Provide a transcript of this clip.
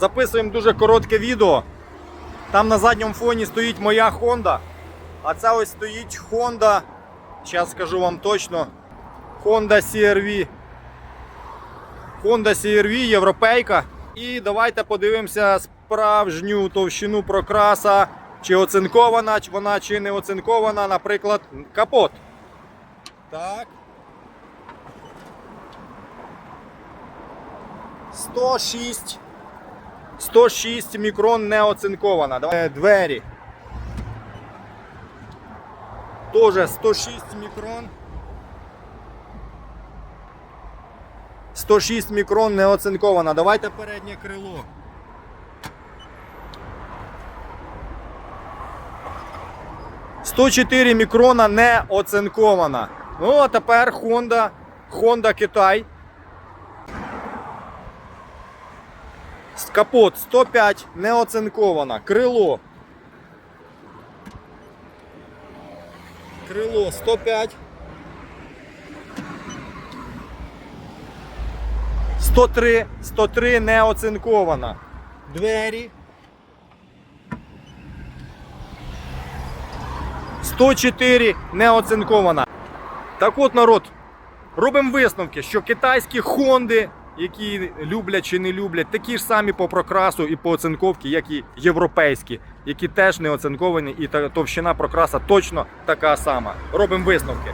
Записуємо дуже коротке відео. Там на задньому фоні стоїть моя Honda. А це ось стоїть Honda. Зараз скажу вам точно. Honda CRV. Honda CRV європейка. І давайте подивимося справжню товщину прокраса. Чи оцинкована вона, чи не оцинкована, наприклад, капот. Так. 106. 106 мікрон не оцинкована. Давай, Двері. Тоже 106 мікрон. 106 мікрон не оцинкована. Давайте переднє крило. «104 мікрона не оцинкована. Ну, а тепер Honda, Honda Китай. Капот 105 не оцинкована. Крило. Крило 105. 103, 103 не оцинкована. Двері. 104 не оцинкована. Так от, народ, робимо висновки, що китайські Хонди, які люблять чи не люблять, такі ж самі по прокрасу і по оцинковці, як і європейські, які теж не оцинковані, і товщина прокраса точно така сама. Робимо висновки.